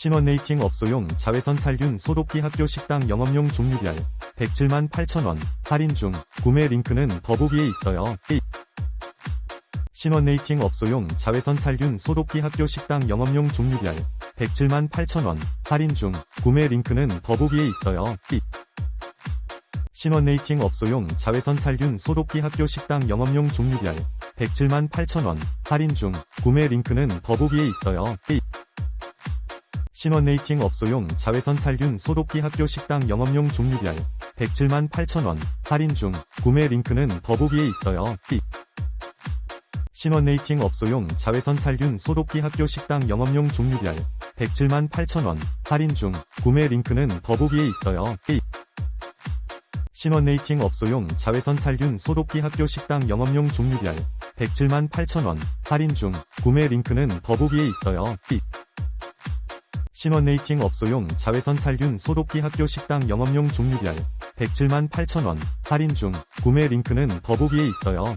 신원 레이팅 업소용 자외선 살균 소독기 학교 식당 영업용 종류별 107만 8천원 할인 중 구매 링크는 더보기에 있어요. 신원 레이팅 업소용 자외선 살균 소독기 학교 식당 영업용 종류별 107만 8천원 할인 중 구매 링크는 더보기에 있어요. 신원 레이팅 업소용 자외선 살균 소독기 학교 식당 영업용 종류별 107만 8천원 할인 중 구매 링크는 더보기에 있어요. 신원 레이팅 업소용 자외선 살균 소독기 학교 식당 영업용 종류별 107만 8천원 할인 중 구매 링크는 더보기에 있어요. 신원 레이팅 업소용 자외선 살균 소독기 학교 식당 영업용 종류별 107만 8천원 할인 중 구매 링크는 더보기에 있어요. 신원 레이팅 업소용 자외선 살균 소독기 학교 식당 영업용 종류별 107만 8천원 할인 중 구매 링크는 더보기에 있어요. 신원 레이팅 업소용 자외선 살균 소독기 학교 식당 영업용 종류별 107만 8천원 할인 중 구매 링크는 더보기에 있어요.